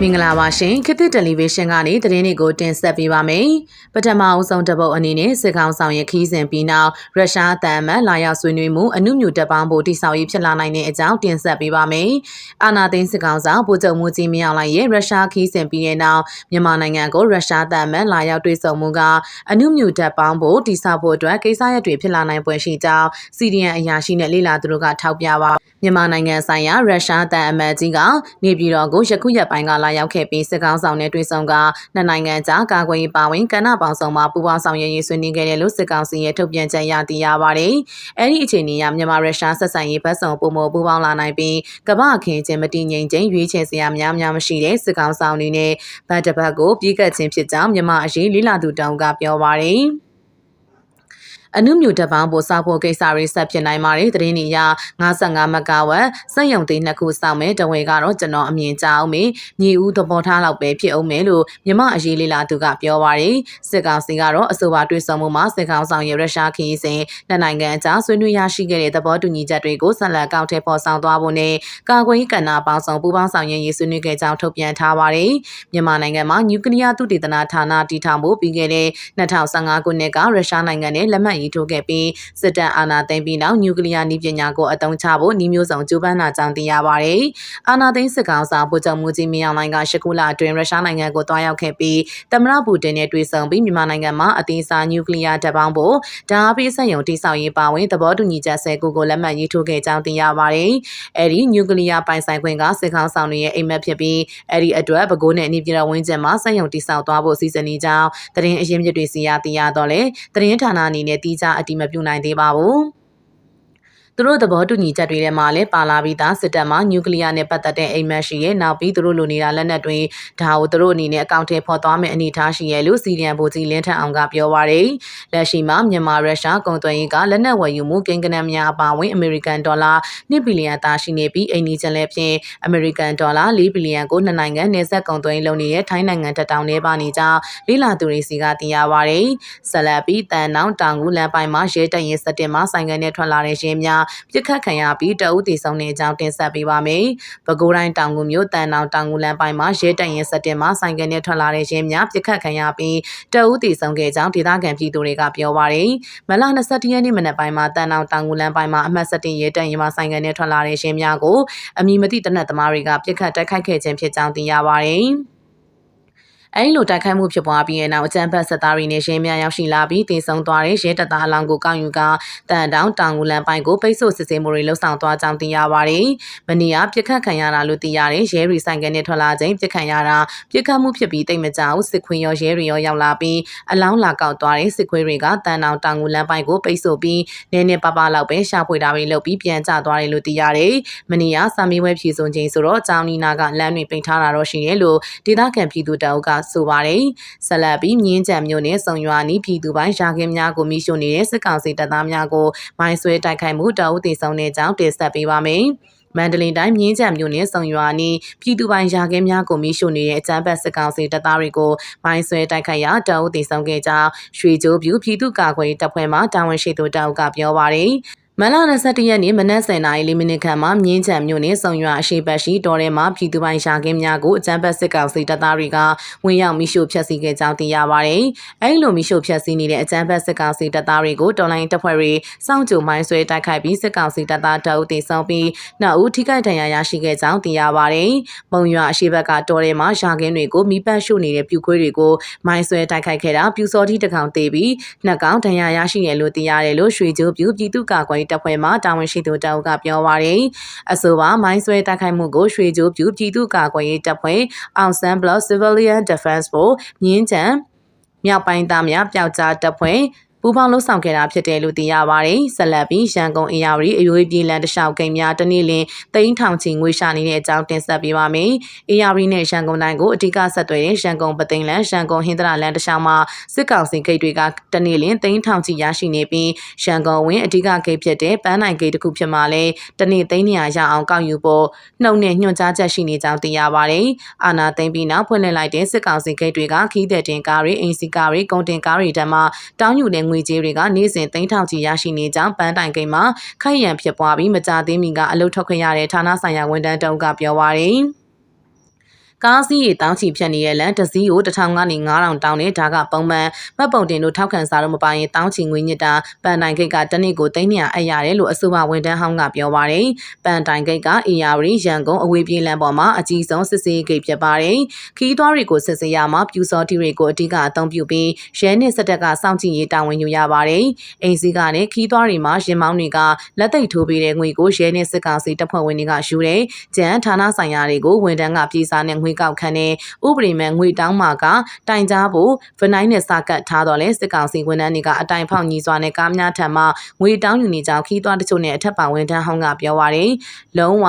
မင်္ဂလာပါရှင်ခေတ်သစ်တယ်လီဗေးရှင်းကနေသတင်းတွေကိုတင်ဆက်ပေးပါမယ်။ပထမအဆုံးတစ်ပုတ်အနေနဲ့စစ်ကောင်ဆောင်ရဲ့ခီးစဉ်ပြီးနောက်ရုရှားတန်မတ်လာရောက်ဆွေးနွေးမှုအနုမြူတပ်ပေါင်းဖို့တိစောက်ရေးဖြစ်လာနိုင်တဲ့အကြောင်းတင်ဆက်ပေးပါမယ်။အာနာသိန်းစစ်ကောင်ဆောင်ဗိုလ်ချုပ်မှုကြီးမြောက်လိုက်ရဲ့ရုရှားခီးစဉ်ပြီးတဲ့နောက်မြန်မာနိုင်ငံကိုရုရှားတန်မတ်လာရောက်တွေ့ဆုံမှုကအနုမြူတပ်ပေါင်းဖို့တိစောက်ဖို့အတွက်ကိစ္စရပ်တွေဖြစ်လာနိုင်ပွဲရှိကြောင်းစီဒီအန်အရာရှိနဲ့လေလာသူတို့ကထောက်ပြပါမြန်မာနိုင်ငံဆိုင်ရာရုရှားတန်အမတ်ကြီးကနေပြည်တော်ကိုယခုရက်ပိုင်းကလာရောက်ခဲ့ပြီးစစ်ကောင်ဆောင်နဲ့တွေ့ဆုံကနှစ်နိုင်ငံကြားကာကွယ်ရေးပါဝင်ကဏ္ဍပေါင်းစုံမှာပူးပေါင်းဆောင်ရွက်ရေးဆွေးနွေးခဲ့တယ်လို့စစ်ကောင်စီရဲ့ထုတ်ပြန်ချက်ရသိရပါတယ်။အဲဒီအခြေအနေအရမြန်မာရုရှားဆက်ဆံရေးဘက်ဆောင်ပုံမပူးပေါင်းလာနိုင်ပြီးကမ္ဘာအခင်းချင်းမတည်ငြိမ်ခြင်းရွေးချယ်စရာများများမရှိတဲ့စစ်ကောင်ဆောင်တွေနဲ့ဗတ်တပတ်ကိုပြေးကပ်ခြင်းဖြစ်ကြောင်းမြန်မာအရေးလိလာသူတောင်ကပြောပါတယ်။ အနုမြူတပ်ပေါင်းပို့စောက်ဖို့ကိစ္စတွေဆက်ဖြစ်နိုင်ပါတယ်သတင်းတွေအရ55မဂါဝတ်စက်ယုံသေးနှစ်ခုစောက်မယ်တဝဲကတော့ကျွန်တော်အမြင်ကြအောင်မေမြေဦးသဘောထားလောက်ပဲဖြစ်အောင်မယ်လို့မြမအရေးလေးလာသူကပြောပါတယ်စစ်ကောင်စီကတော့အဆိုပါတွေ့ဆုံမှုမှာစစ်ကောင်ဆောင်ရဲ့ရုရှားခီးစဉ်နှစ်နိုင်ငံအကြားဆွေးနွေးရရှိခဲ့တဲ့သဘောတူညီချက်တွေကိုဆက်လက်ကောက်ထည့်ပေါ်ဆောင်သွားဖို့နဲ့ကာကွယ်ရေးကဏ္ဍပေါင်းစုံပူးပေါင်းဆောင်ရွက်ရေးဆွေးနွေးခဲ့ကြောင်းထုတ်ပြန်ထားပါတယ်မြန်မာနိုင်ငံမှာနျူကလ িয়ার သုတေသနဌာနတည်ထောင်ဖို့ပြီးခဲ့တဲ့2015ခုနှစ်ကရုရှားနိုင်ငံနဲ့လက်မှတ်ရထိုးခဲ့ပြီးစစ်တပ်အာဏာသိမ်းပြီးနောက်နျူကလ িয়ার နည်းပညာကိုအသုံးချဖို့နှီးမျိုးစုံကြိုးပမ်းလာကြောင်းသိရပါတယ်။အာဏာသိမ်းစစ်ကောင်စာဗိုလ်ချုပ်မှုကြီးမြောင်လိုင်းကရှကုလအတွင်းရုရှားနိုင်ငံကိုတွားရောက်ခဲ့ပြီးသမရပူတင်နဲ့တွေ့ဆုံပြီးမြန်မာနိုင်ငံမှာအသေးစားနျူကလ িয়ার တပ်ပေါင်းဖို့ဓာတ်ပေးစက်ရုံတိစောက်ရေးပါဝင်သဘောတူညီချက်ဆဲကိုကိုလက်မှတ်ရေးထိုးခဲ့ကြောင်းသိရပါတယ်။အဲဒီနျူကလ িয়ার ပိုင်ဆိုင်ခွင့်ကစစ်ကောင်ဆောင်တွေရဲ့အိမ်မက်ဖြစ်ပြီးအဲဒီအတွက်ပဲကိုးနဲ့အနည်းပြည်တော်ဝင်းကျင်မှာစက်ရုံတိစောက်သွားဖို့စီစဉ်နေကြောင်းသတင်းအရင်းမြစ်တွေစီရသိရတော့လေသတင်းဌာနအနေနဲ့ တီးခြားအတိမပြုနိုင်သေးပါဘူး။ သူတို့သဘောတူညီချက်တွေထဲမှာလည်းပါလာပြီးသားစစ်တပ်မှနျူကလ িয়ার နဲ့ပတ်သက်တဲ့အိမ်မက်ရှိရဲ့နောက်ပြီးသူတို့လိုနေတာလက်နက်တွေဒါကိုသူတို့အနေနဲ့အကောင့်ထဲပေါ်သွားမယ့်အနေအထားရှိရဲ့လို့စီရီယံဗိုလ်ကြီးလင်းထက်အောင်ကပြောပါရယ်လက်ရှိမှာမြန်မာရုရှားကုန်သွယ်ရေးကလက်နက်ဝယ်ယူမှုကိန်းဂဏန်းများအပါအဝင်အမေရိကန်ဒေါ်လာ1ဘီလီယံသားရှိနေပြီးအိန္ဒိယလည်းဖြင့်အမေရိကန်ဒေါ်လာ4ဘီလီယံကိုနှစ်နိုင်ငံနေဆက်ကုန်သွယ်ရေးလုပ်နေတဲ့ထိုင်းနိုင်ငံတက်တောင်နေပါနေကြလေးလာသူတွေစီကသိရပါရယ်ဆက်လက်ပြီးတန်နောင်တောင်ကူလမ်းပိုင်းမှာရဲတပ်ရင်စတင်မှာဆိုင်ကနေထွက်လာတဲ့ရင်းများပြစ်ခတ်ခံရပြီးတအုပ်တည်ဆုံးတဲ့အကြောင်းတင်ဆက်ပေးပါမယ်။ပဲခူးတိုင်းတောင်ကူမြို့တန်တောင်တောင်ကူလမ်းပိုင်းမှာရဲတပ်ရင်စတင်မှာဆိုင်ကနေထွက်လာတဲ့ရင်းများပြစ်ခတ်ခံရပြီးတအုပ်တည်ဆုံးခဲ့ကြောင်းဒေသခံပြည်သူတွေကပြောပါရယ်။မလ22ရက်နေ့မနက်ပိုင်းမှာတန်တောင်တောင်ကူလမ်းပိုင်းမှာအမှတ်7ရဲတပ်ရင်မှာဆိုင်ကနေထွက်လာတဲ့ရင်းများကိုအမည်မသိတနက်သမားတွေကပြစ်ခတ်တိုက်ခိုက်ခဲ့ခြင်းဖြစ်ကြောင်းသိရပါရယ်။ အဲဒီလိုတိုက်ခိုက်မှုဖြစ်ပွားပြီးတဲ့နောက်အကြမ်းဖက်စစ်သားတွေနဲ့ရဲများရောက်ရှိလာပြီးတင်ဆောင်သွားတဲ့ရဲတပ်သားအလောင်းကိုကောက်ယူကတန်တောင်တောင်ငူလန်ပိုင်းကိုပိတ်ဆို့စစ်ဆေးမှုတွေလှုပ်ဆောင်သွားကြောင်းသိရပါတယ်။မနီယာပြစ်ခတ်ခံရတာလို့သိရတယ်။ရဲရီဆိုင်ကနေထွက်လာချိန်ပြစ်ခတ်ရတာပြစ်ခတ်မှုဖြစ်ပြီးတိတ်မကြောက်စစ်ခွေရောရဲတွေရောရောက်လာပြီးအလောင်းလာကောက်သွားတဲ့စစ်ခွေတွေကတန်တောင်တောင်ငူလန်ပိုင်းကိုပိတ်ဆို့ပြီးနည်းနည်းပါးပါးလောက်ပဲရှာဖွေတာတွေလုပ်ပြီးပြန်ကျသွားတယ်လို့သိရတယ်။မနီယာစာမီဝဲဖြည့်စုံခြင်းဆိုတော့ကျောင်းနီနာကလမ်းတွေပိတ်ထားတာတော့ရှိတယ်လို့ဒေသခံပြည်သူတအုပ်ကဆိုပါတယ်။ဆက်လက်ပြီးမြင်းကြံမြို့နယ်စုံရွာနီးပြည်သူပိုင်းရာခင်းများကိုမိရှို့နေတဲ့စစ်ကောင်စီတပ်သားများကိုမိုင်းဆွဲတိုက်ခိုက်မှုတအုပ်တည်ဆုံတဲ့ကြောင်းတင်ဆက်ပေးပါမယ်။မန္တလေးတိုင်းမြင်းကြံမြို့နယ်စုံရွာနီးပြည်သူပိုင်ရာခင်းများကိုမိရှို့နေတဲ့အကြမ်းဖက်စစ်ကောင်စီတပ်သားတွေကိုမိုင်းဆွဲတိုက်ခိုက်ရာတအုပ်တည်ဆုံခဲ့ကြောင်းရွှေကျိုးပြူပြည်သူ့ကာကွယ်တပ်ဖွဲ့မှတာဝန်ရှိသူတအုပ်ကပြောပါရယ် မလ21ရက်နေ့မနက်10:00နာရီမိနစ်ခန့်မှာမြင်းချံမြို့နယ်စုံရွာအရှိပတ်ရှိတော်ထဲမှာပြည်သူပိုင်ရှာခင်းများကိုအကြမ်းဖက်စစ်ကောင်စီတပ်သားတွေကဝင်ရောက်မိရှို့ဖျက်ဆီးခဲ့ကြောင်းသိရပါတယ်။အဲဒီလိုမိရှို့ဖျက်ဆီးနေတဲ့အကြမ်းဖက်စစ်ကောင်စီတပ်သားတွေကိုတော်လိုင်းတပ်ဖွဲ့တွေစောင့်ကြိုမိုင်းဆွဲတိုက်ခိုက်ပြီးစစ်ကောင်စီတပ်သားတအုပ်တင်ဆောင်ပြီးနောက်ဦးထိခိုက်ဒဏ်ရာရရှိခဲ့ကြောင်းသိရပါတယ်။ပုံရွာအရှိဘက်ကတော်ထဲမှာရှာခင်းတွေကိုမိပတ်ရှို့နေတဲ့ပြူခွေးတွေကိုမိုင်းဆွဲတိုက်ခိုက်ခဲ့တာပြူစောတိတကောင်တေးပြီးနှစ်ကောင်ဒဏ်ရာရရှိတယ်လို့သိရတယ်လို့ရွှေကျိုးပြူပြည်သူ့ကာကွယ်တပ်ဖွဲ့မှတာဝန်ရှိသူတအုပ်ကပြောပါရယ်အဆိုပါမိုင်းဆွဲတိုက်ခိုက်မှုကိုရွှေကြိုးပြူပြည်သူ့ကာကွယ်ရေးတပ်ဖွဲ့အောင်ဆန်းဘလော့ Civilian Defense Force မြင်းချံမြောက်ပိုင်းသားများပျောက်ကြားတပ်ဖွဲ့ ပူးပေါင်းလှုပ်ဆောင်ခဲ့တာဖြစ်တယ်လို့သိရပါတယ်။ဆက်လက်ပြီးရန်ကုန်အရာဝတီအယွေးပြည်လန်တလျှောက်ကိန်းများတနေ့လင်တိန်းထောင်ချီငွေရှာနေတဲ့အကြောင်းတင်ဆက်ပေးပါမယ်။အရာဝတီနဲ့ရန်ကုန်တိုင်းကိုအဓိကဆက်သွယ်တဲ့ရန်ကုန်ပသိမ်လန်ရန်ကုန်ဟင်္ဒရာလန်တလျှောက်မှာစစ်ကောင်စီဂိတ်တွေကတနေ့လင်တိန်းထောင်ချီရရှိနေပြီးရန်ကုန်ဝင်းအဓိကဂိတ်ဖြစ်တဲ့ပန်းနိုင်ဂိတ်တစ်ခုဖြစ်မှလည်းတနေ့သိန်းနေရာရအောင်ကောက်ယူဖို့နှုတ်နဲ့ညွှန်ကြားချက်ရှိနေကြောင်းသိရပါတယ်။အာနာသိန်းပြီးနောက်ဖွင့်လှစ်လိုက်တဲ့စစ်ကောင်စီဂိတ်တွေကခီးတဲ့တင်ကားတွေအင်စီကားတွေကုန်တင်ကားတွေတမ်းမှတောင်းယူတဲ့ငွေကြေးတွေကနေ့စဉ်သိန်းထောင်ချီရရှိနေကြောင်းပန်းတိုင်ကိန်းမှာခိုက်ရန်ဖြစ်ပွားပြီးမကြသေးမီကအလုထုတ်ခွင့်ရတဲ့ဌာနဆိုင်ရာဝန်ထမ်းတုံးကပြောပါရယ် ကားစီးရီတောင်းချီဖြတ်နေတဲ့လမ်းတစ်စီးကို1000ကနေ9000တောင်းနဲ့ဒါကပုံမှန်မှတ်ပုံတင်တို့ထောက်ခံစာတို့မပါရင်တောင်းချီငွေညစ်တာပန်တိုင်ဂိတ်ကတနစ်ကို300အပ်ရတယ်လို့အဆိုပါဝန်ထမ်းဟောင်းကပြောပါတယ်။ပန်တိုင်ဂိတ်ကအေယာရီရန်ကုန်အဝေးပြေးလမ်းပေါ်မှာအကြီးဆုံးစစ်ဆေးဂိတ်ဖြစ်ပါတယ်။ခီးသွားတွေကိုစစ်ဆေးရမှာပြူစောတီတွေကိုအဓိကအသုံးပြုပြီးရဲနဲ့စစ်တပ်ကစောင့်ကြည့်ရေးတာဝန်ယူရပါတယ်။အိမ်စီးကနဲ့ခီးသွားတွေမှာရင်မောင်းတွေကလက်သိပ်ထိုးပေးတဲ့ငွေကိုရဲနဲ့စစ်ကောင်စီတပ်ဖွဲ့ဝင်တွေကယူတယ်။ကျန်ဌာနဆိုင်ရာတွေကိုဝန်ထမ်းကပြည်စားနဲ့ငွေကောက်ခံတဲ့ဥပဒေမဲ့ငွေတောင်းမှာကတိုင်ကြားဖို့ဗနိုင်းနဲ့စကတ်ထားတော့လဲစစ်ကောင်စီဝန်ထမ်းတွေကအတိုင်ဖောက်ညီစွာနဲ့ကားများထံမှငွေတောင်းယူနေကြောင်းခီးသွားတချို့နဲ့အထက်ပါဝန်ထမ်းဟောင်းကပြောပါရယ်လုံးဝ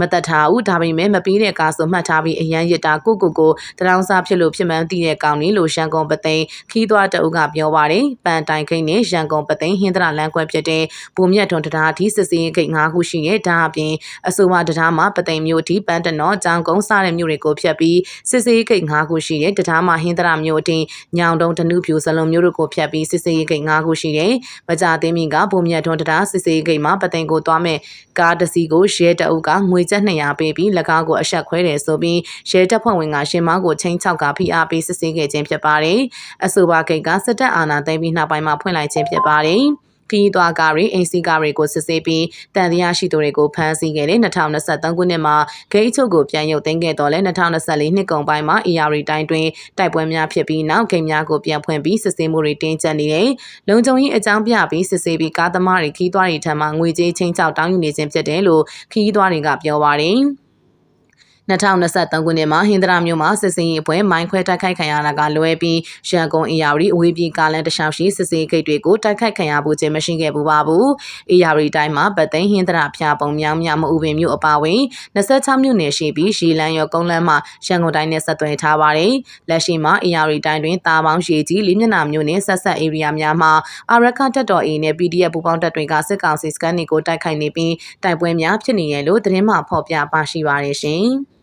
မတတ်ထားဘူးဒါပေမဲ့မပြီးတဲ့ကားဆိုမှတ်ထားပြီးအရန်ရစ်တာကိုကိုကိုတရောင်းစားဖြစ်လို့ဖြစ်မှန်းသိတဲ့ကောင်လေးလိုရန်ကုန်ပသိမ်ခီးသွားတအုပ်ကပြောပါတယ်ပန်တိုင်ခိတ်နဲ့ရန်ကုန်ပသိမ်ဟင်းတရလမ်းကွက်ဖြစ်တဲ့ဘူမြတ်ထွန်တရားအထိစစ်စင်းခိတ်၅ခုရှိရဲ့ဒါအပြင်အဆိုပါတရားမှာပသိမ်မြို့အထိပန်းတနော်ကြောင်ကုန်းစတဲ့မြို့တွေကိုဖျက်ပြီးစစ်စေးခိတ်၅ခုရှိရဲ့တရားမှာဟင်းတရမြို့အထိညောင်တုံတနုဖြူစလုံးမြို့တို့ကိုဖျက်ပြီးစစ်စေးခိတ်၅ခုရှိတယ်မကြသေးမီကဘူမြတ်ထွန်တရားစစ်စေးခိတ်မှာပသိမ်ကိုသွားမဲ့ကားတစ်စီးကိုရဲတအုပ်ကငွေကျပ်200ပေးပြီး၎င်းကိုအဆက်ခွဲတယ်ဆိုပြီးရဲတပ်ဖွဲ့ဝင်ကရှင်မောင်းကိုချင်းချောက်ကဖိအားပေးစစ်ဆေးခဲ့ခြင်းဖြစ်ပါတယ်။အဆိုပါဂိတ်ကစစ်တပ်အာဏာသိမ်းပြီးနောက်ပိုင်းမှာဖွင့်လိုက်ခြင်းဖြစ်ပါတယ်။ ခီးသွားကားတွေအိမ်စီကားတွေကိုစစ်ဆေးပြီးတန်တရားရှိသူတွေကိုဖမ်းဆီးခဲ့တဲ့2023ခုနှစ်မှာဂိတ်ချုပ်ကိုပြန်ရုပ်သိမ်းခဲ့တော့လဲ2024နှစ်ကုန်ပိုင်းမှာ ER တိုင်းတွင်တိုက်ပွဲများဖြစ်ပြီးနောက်ဂိတ်များကိုပြန်ဖွင့်ပြီးစစ်ဆေးမှုတွေတင်းကျပ်နေတယ်။လုံခြုံရေးအကြောင်းပြပြီးစစ်ဆေးပြီးကားသမားတွေခီးသွားတွေထံမှငွေကြေးချင်းချောက်တောင်းယူနေခြင်းဖြစ်တယ်လို့ခီးသွားတွေကပြောပါတယ်။ 2023ခုနှစ်မှာဟင်္ဒရာမြို့မှာစစ်စင်ရေးပွဲမိုင်းခွဲတိုက်ခိုက်ခံရတာကလွဲပြီးရန်ကုန်အေယာရီအဝေးပြေးကားလမ်းတစ်လျှောက်ရှိစစ်စင်ဂိတ်တွေကိုတိုက်ခိုက်ခံရဖို့ခြင်းမရှိခဲ့ဘူးပါဘူး။အေယာရီတိုင်းမှာဗသိန်းဟင်္ဒရာဖျားပုံမြောင်းမြမအူပင်မြို့အပါဝင်26မြို့နယ်ရှိပြီးရှီလန်းရောကုန်းလမ်းမှာရန်ကုန်တိုင်းနဲ့ဆက်သွယ်ထားပါတယ်။လက်ရှိမှာအေယာရီတိုင်းတွင်တာပေါင်းရှည်ကြီးလေးမျက်နှာမြို့နယ်ဆက်ဆက်အေရီယာများမှာအာရခတက်တော်အေနဲ့ PDF ပူပေါင်းတပ်တွေကစစ်ကောင်စီစကန်တွေကိုတိုက်ခိုက်နေပြီးတိုက်ပွဲများဖြစ်နေရလို့သတင်းမှဖော်ပြပါရှိပါရရှင်။